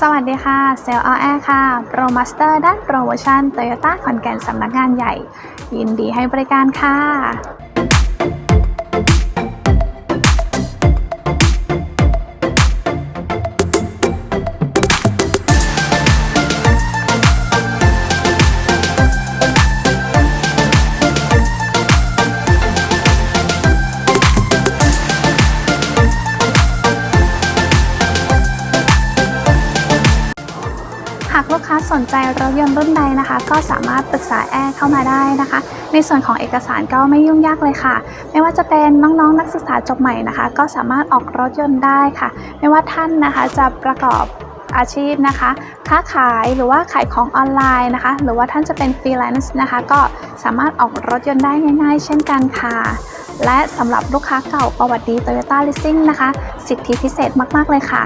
สวัสดีค่ะ เซลล์ออแอร์ค่ะ โปรมาสเตอร์ด้านโปรโมชั่นโตโยต้าขอนแก่นสำนักงานใหญ่ ยินดีให้บริการค่ะ ลูกค้าสนใจรถยนต์รุ่นใดนะคะ ก็สามารถปรึกษาแอร์เข้ามาได้นะคะ ในส่วนของเอกสารก็ไม่ยุ่งยากเลยค่ะ ไม่ว่าจะเป็นน้องๆนักศึกษาจบใหม่นะคะ ก็สามารถออกรถยนต์ได้ค่ะ ไม่ว่าท่านนะคะจะประกอบอาชีพนะคะ ค้าขายหรือว่าขายของออนไลน์นะคะ หรือว่าท่านจะเป็นฟรีแลนซ์นะคะ ก็สามารถออกรถยนต์ได้ง่าย ๆ เช่นกันค่ะ และสำหรับลูกค้าเก่าประวัติดี Toyota Leasing นะคะ สิทธิพิเศษมาก ๆ เลยค่ะ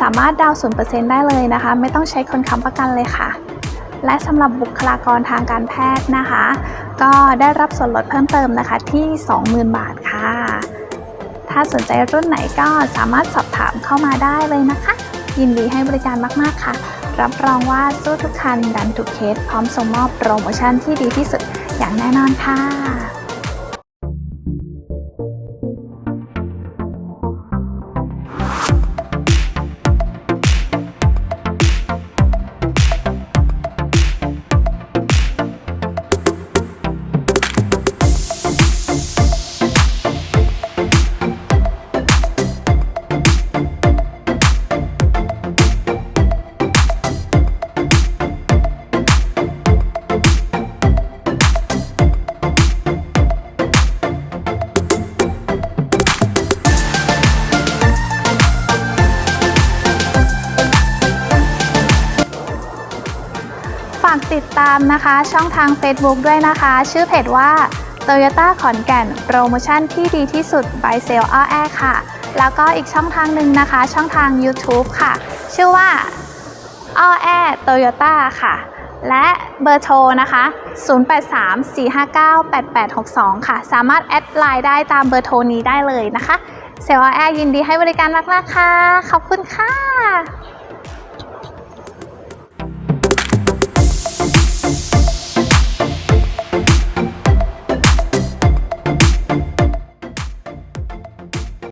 สามารถดาวน์0%ได้เลยนะคะ ไม่ต้องใช้คนค้ำประกันเลยค่ะ และสำหรับบุคลากรทางการแพทย์นะคะ ก็ได้รับส่วนลดเพิ่มเติมนะคะที่ 20,000 บาทค่ะ ถ้าสนใจรุ่นไหนก็สามารถสอบถามเข้ามาได้เลยนะคะ ยินดีให้บริการมาก ๆ ค่ะ รับรองว่าสู้ทุกคันดันทุกเคสพร้อมส่งมอบโปรโมชั่นที่ดีที่สุดอย่างแน่นอนค่ะ ฝากติดตามนะคะ ช่องทาง Facebook ด้วยนะคะ ชื่อเพจว่า Toyota ขอนแก่น โปรโมชั่นที่ดีที่สุด by s a l e a i r ค่ะ แล้วก็อีกช่องทางหนึ่งนะคะ ช่องทาง YouTube ค่ะ ชื่อว่า a i r Toyota ค่ะ และเบอร์โทรนะคะ 0834598862 ค่ะ สามารถแอดไลน์ได้ตามเบอร์โทรนี้ได้เลยนะคะเซลล์แอร์ยินดีให้บริการมาก ๆ ค่ะ ขอบคุณค่ะ